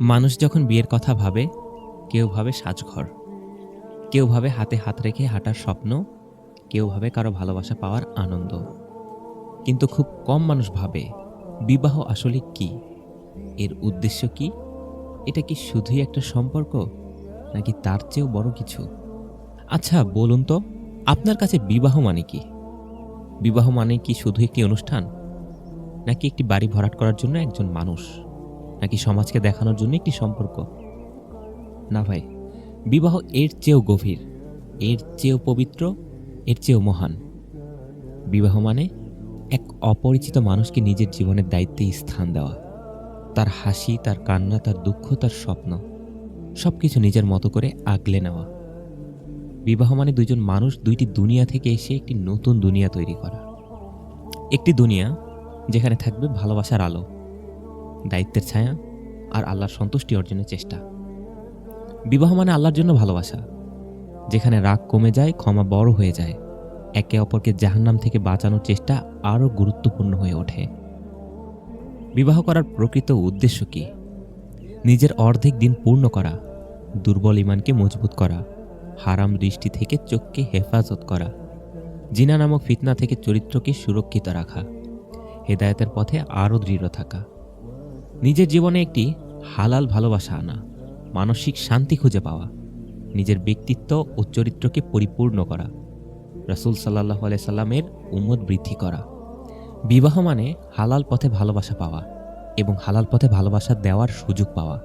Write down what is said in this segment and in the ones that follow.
মানুষ যখন বিয়ের কথা ভাবে, কেউ ভাবে সাজঘর, কেউ ভাবে হাতে হাত রেখে হাঁটার স্বপ্ন, কেউ ভাবে কারও ভালোবাসা পাওয়ার আনন্দ। কিন্তু খুব কম মানুষ ভাবে বিবাহ আসলে কি, এর উদ্দেশ্য কি, এটা কি শুধুই একটা সম্পর্ক, নাকি তার চেয়েও বড় কিছু? আচ্ছা বলুন তো, আপনার কাছে বিবাহ মানে কি? বিবাহ মানে কি শুধু একটি অনুষ্ঠান, নাকি একটি বাড়ি ভরাট করার জন্য একজন মানুষ? নাকি সমাজকে দেখানোর জন্য একটি সম্পর্ক? না ভাই, বিবাহ এর চেয়েও গভীর, এর চেয়েও পবিত্র, এর চেয়েও মহান। বিবাহ মানে এক অপরিচিত মানুষকে নিজের জীবনের দায়িত্বে স্থান দেওয়া। তার হাসি, তার কান্না, তার দুঃখ, তার স্বপ্ন সব কিছু নিজের মতো করে আগলে নেওয়া। বিবাহ মানে দুইজন মানুষ দুইটি দুনিয়া থেকে এসে একটি নতুন দুনিয়া তৈরি করা। একটি দুনিয়া যেখানে থাকবে ভালোবাসার আলো দায়িত্বের ছায়া আর আল্লাহর সন্তুষ্টি অর্জনের চেষ্টা। বিবাহ মানে আল্লাহর জন্য ভালোবাসা, যেখানে রাগ কমে যায়, ক্ষমা বড় হয়ে যায়। একে অপরকে জাহান্নাম থেকে বাঁচানোর চেষ্টা আরও গুরুত্বপূর্ণ হয়ে ওঠে। বিবাহ করার প্রকৃত উদ্দেশ্য কি? নিজের অর্ধেক দিন পূর্ণ করা, দুর্বল ইমানকে মজবুত করা, হারাম দৃষ্টি থেকে চোখকে হেফাজত করা, জিনা নামক ফিতনা থেকে চরিত্রকে সুরক্ষিত রাখা, হেদায়েতের পথে আরও দৃঢ় থাকা। নিজের জীবনে একটি হালাল ভালোবাসা আনা, মানসিক শান্তি খুঁজে পাওয়া, নিজের ব্যক্তিত্ব ও চরিত্রকে পরিপূর্ণ করা, রাসুল সাল্লাহ সাল্লামের উম্মত বৃদ্ধি করা। বিবাহ মানে হালাল পথে ভালোবাসা পাওয়া এবং হালাল পথে ভালোবাসা দেওয়ার সুযোগ পাওয়া।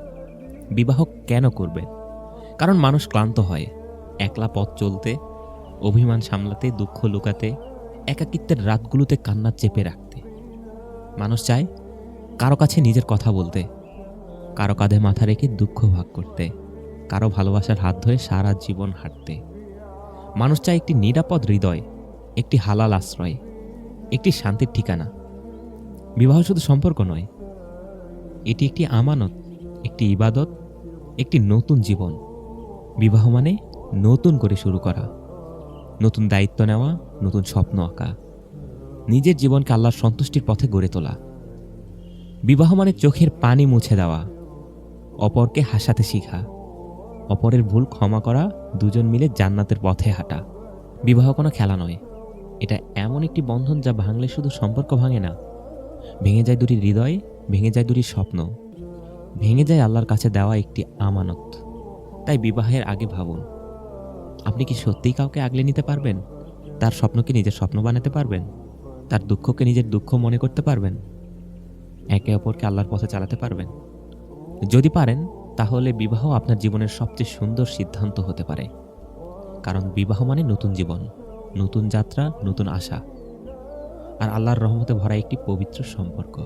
বিবাহ কেন করবেন কারণ মানুষ ক্লান্ত হয়, একলা পথ চলতে, অভিমান সামলাতে, দুঃখ লুকাতে, একাকিত্বের রাতগুলোতে কান্না চেপে রাখতে। মানুষ চায় কারও কাছে নিজের কথা বলতে, কারও কাঁধে মাথা রেখে দুঃখ ভাগ করতে, কারও ভালোবাসার হাত ধরে সারা জীবন হাঁটতে। মানুষ চায় একটি নিরাপদ হৃদয়, একটি হালাল আশ্রয়, একটি শান্তির ঠিকানা। বিবাহ শুধু সম্পর্ক নয়, এটি একটি আমানত, একটি ইবাদত, একটি নতুন জীবন। বিবাহ মানে নতুন করে শুরু করা, নতুন দায়িত্ব নেওয়া, নতুন স্বপ্ন আঁকা। নিজের জীবনকে আল্লাহর সন্তুষ্টির পথে গড়ে তোলা। বিবাহ মানে চোখের পানি মুছে দেওয়া, অপরকে হাসাতে শিখা, অপরের ভুল ক্ষমা করা, দুজন মিলে জান্নাতের পথে হাঁটা। বিবাহ কোনো খেলা নয়। এটা এমন একটি বন্ধন যা ভাঙলে শুধু সম্পর্ক ভাঙে না। ভেঙে যায় দুটি হৃদয়, ভেঙে যায় দুটি স্বপ্ন। ভেঙে যায় আল্লাহর কাছে দেওয়া একটি আমানত। তাই বিবাহের আগে ভাবুন, আপনি কি সত্যিই কাউকে আগলে নিতে পারবেন? তার স্বপ্নকে নিজের স্বপ্ন বানাতে পারবেন? তার দুঃখকে নিজের দুঃখ মনে করতে পারবেন? একে অপরকে আল্লাহর পথে চালাতে পারবেন? যদি পারেন, তাহলে বিবাহ আপনার জীবনের সবচেয়ে সুন্দর সিদ্ধান্ত হতে পারে। কারণ বিবাহ মানে নতুন জীবন, নতুন যাত্রা, নতুন আশা। আর আল্লাহর রহমতে ভরা একটি পবিত্র সম্পর্ক।